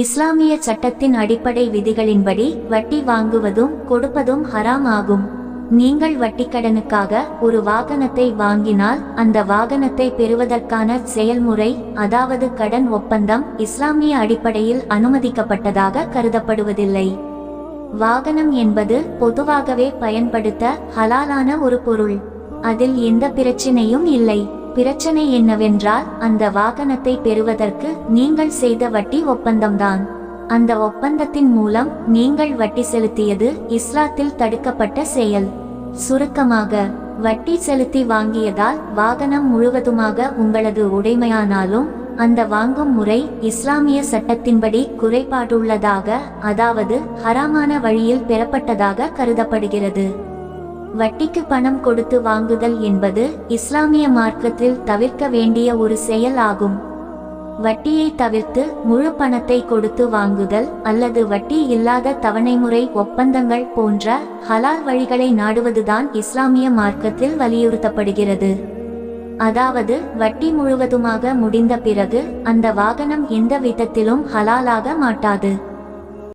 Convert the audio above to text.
இஸ்லாமிய சட்டத்தின் அடிப்படை விதிகளின்படி வட்டி வாங்குவதும் கொடுப்பதும் ஹராம் ஆகும் நீங்கள் வட்டிக்கடனுக்காக ஒரு வாகனத்தை வாங்கினால் அந்த வாகனத்தை பெறுவதற்கான செயல்முறை அதாவது கடன் ஒப்பந்தம் இஸ்லாமிய அடிப்படையில் அனுமதிக்கப்பட்டதாக கருதப்படுவதில்லை. வாகனம் என்பது பொதுவாகவே பயன்படுத்த ஹலாலான ஒரு பொருள். அதில் எந்த பிரச்சனையும் இல்லை. பிரச்சனை என்னவென்றால் அந்த வாகனத்தை பெறுவதற்கு நீங்கள் செய்த வட்டி ஒப்பந்தம்தான். அந்த ஒப்பந்தத்தின் மூலம் நீங்கள் வட்டி செலுத்தியது இஸ்லாத்தில் தடுக்கப்பட்ட செயல். சுருக்கமாக வட்டி செலுத்தி வாங்கியதால் வாகனம் முழுவதுமாக உங்களது உடைமையானாலும் அந்த வாங்கும் முறை இஸ்லாமிய சட்டத்தின்படி குறைபாடுள்ளதாக அதாவது ஹராமான வழியில் பெறப்பட்டதாக கருதப்படுகிறது. வட்டிக்கு பணம் கொடுத்து வாங்குதல் என்பது இஸ்லாமிய மார்க்கத்தில் தவிர்க்க வேண்டிய ஒரு செயல் ஆகும். வட்டியை தவிர்த்து முழு பணத்தை கொடுத்து வாங்குதல் அல்லது வட்டி இல்லாத தவணைமுறை ஒப்பந்தங்கள் போன்ற ஹலால் வழிகளை நாடுவதுதான் இஸ்லாமிய மார்க்கத்தில் வலியுறுத்தப்படுகிறது. அதாவது வட்டி முழுவதுமாக முடிந்த பிறகு அந்த வாகனம் எந்த விதத்திலும் ஹலாலாக மாட்டாது.